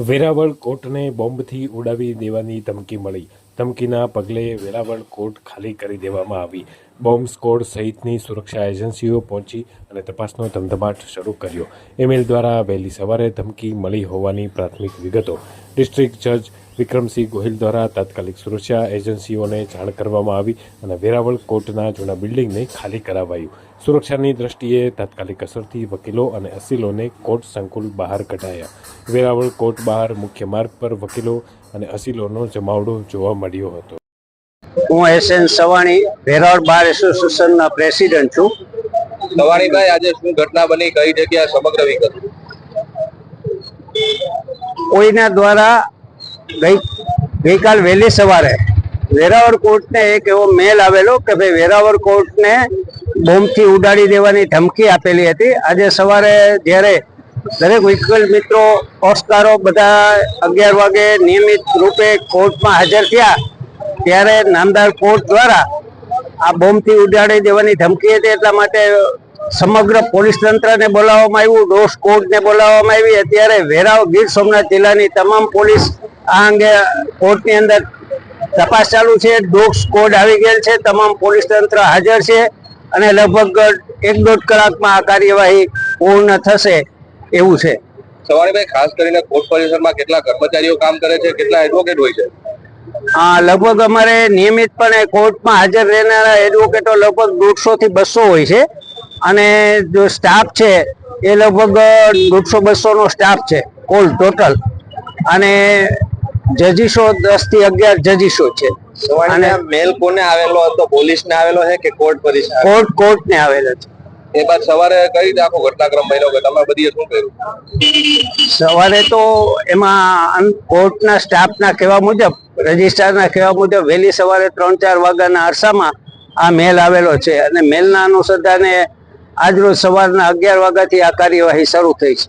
વેરાવળ કોર્ટને બોમ્બથી ઉડાવી દેવાની ધમકી મળી. ધમકીના પગલે વેરાવળ કોર્ટ ખાલી કરી દેવામાં આવી. બોમ્બ સ્કોડ સહિતની સુરક્ષા એજન્સીઓ પહોંચી અને તપાસનો ધમધમાટ શરૂ કર્યો. ઈમેલ દ્વારા વહેલી સવારે ધમકી મળી હોવાની પ્રાથમિક વિગતો. ડિસ્ટ્રિક્ટ જજ વિક્રમસિંહ ગોહિલ દ્વારા તાત્કાલિક સુરક્ષા એજન્સીઓને જાણ કરવામાં આવી અને વેરાવળ કોર્ટના જૂના બિલ્ડિંગને ખાલી કરાવાયું. સુરક્ષાની દ્રષ્ટિએ તાત્કાલિક અસરથી વકીલો અને અસીલોને કોર્ટ સંકુલ બહાર કઢાયા. વેરાવળ કોર્ટ બહાર મુખ્ય માર્ગ પર વકીલો અને અસીલોનો જમાવડો જોવા મળ્યો હતો. હું S N Savani Veraval bar એસોસિએશનના પ્રેસિડેન્ટ છું. સવાણીભાઈ આજે શું ઘટના બની? કઈ જગ્યા સમગ્ર વિગત? કોઈના દ્વારા ગઈ ગઈકાલ વહેલી સવારે વેરાવળ કોર્ટને એક એવો મેલ આવેલો કે ભાઈ વેરાવળ કોર્ટને બોમ્બથી ઉડાડી દેવાની ધમકી આપેલી હતી. આજે સવારે જ્યારે દરેક વિકલ મિત્રો ઓસ્કારો બધા અગિયાર વાગે નિયમિત રૂપે કોર્ટમાં હાજર થયા, ત્યારે નામદાર કોર્ટ દ્વારા આ બોમ્બથી ઉડાડી દેવાની ધમકી હતી. એટલા માટે સમગ્ર પોલીસ તંત્રને બોલાવવામાં આવ્યું ડોસ કોર્ટને બોલાવવામાં આવી. અત્યારે વેરાવ, ગીર સોમનાથ જિલ્લાની તમામ પોલીસ આ અંગે કોર્ટની અંદર તપાસ ચાલુ છે. ડોગ સ્કોડ આવી ગયેલ છે. તમામ પોલીસ તંત્ર હાજર છે અને લગભગ એક દોઢ કલાકમાં આ કાર્યવાહી પૂર્ણ થશે એવું છે. સવાણીભાઈ ખાસ કરીને કોર્ટ પરિસરમાં કેટલા કર્મચારીઓ કામ કરે છે? કેટલા એડવોકેટ હોય છે? હા લગભગ અમારે નિયમિતપણે કોર્ટમાં હાજર રહેનારા એડવોકેટો લગભગ દોઢસો થી બસો હોય છે. અને જો સ્ટાફ છે એ લગભગ દોઢસો બસો નો સ્ટાફ છે કોલ ટોટલ અને જજીશો દસથી અગિયાર જજીશો છે. અને મેલ કોને આવેલો હતો? પોલીસ ને આવેલો છે કે કોર્ટ પરિસર કોર્ટ કોર્ટ ને આવેલો છે. એ બાદ સવારે કઈ રીતે આખો ઘટનાક્રમ બન્યો કે તમે બધી શું કર્યું? સવારે તો એમાં કોર્ટના સ્ટાફના કહેવા મુજબ રજિસ્ટ્રારના કહેવા મુજબ વહેલી સવારે ત્રણ ચાર વાગ્યાના અરસામાં આ મેલ આવેલો છે. અને મેલના અનુસંધાને આજરોજ સવારના અગિયાર વાગ્યાથી આ કાર્યવાહી શરૂ થઈ છે.